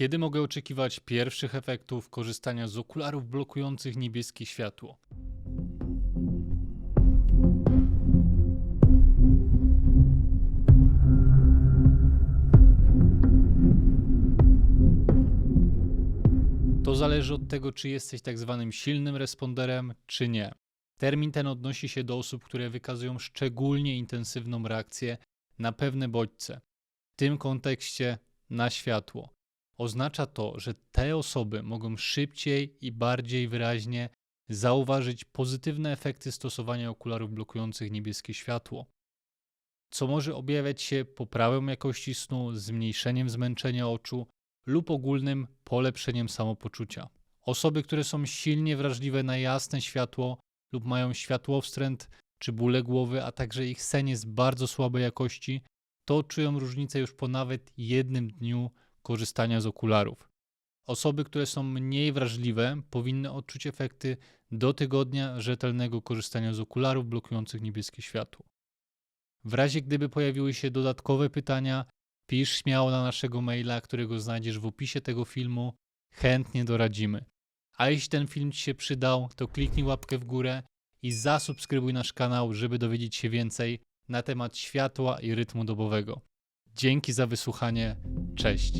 Kiedy mogę oczekiwać pierwszych efektów korzystania z okularów blokujących niebieskie światło? To zależy od tego, czy jesteś tak zwanym silnym responderem, czy nie. Termin ten odnosi się do osób, które wykazują szczególnie intensywną reakcję na pewne bodźce. W tym kontekście na światło. Oznacza to, że te osoby mogą szybciej i bardziej wyraźnie zauważyć pozytywne efekty stosowania okularów blokujących niebieskie światło, co może objawiać się poprawą jakości snu, zmniejszeniem zmęczenia oczu lub ogólnym polepszeniem samopoczucia. Osoby, które są silnie wrażliwe na jasne światło lub mają światłowstręt czy bóle głowy, a także ich sen jest bardzo słabej jakości, to odczują różnicę już po nawet jednym dniu korzystania z okularów. Osoby, które są mniej wrażliwe, powinny odczuć efekty do tygodnia rzetelnego korzystania z okularów blokujących niebieskie światło. W razie gdyby pojawiły się dodatkowe pytania, pisz śmiało na naszego maila, którego znajdziesz w opisie tego filmu. Chętnie doradzimy. A jeśli ten film Ci się przydał, to kliknij łapkę w górę i zasubskrybuj nasz kanał, żeby dowiedzieć się więcej na temat światła i rytmu dobowego. Dzięki za wysłuchanie. Cześć.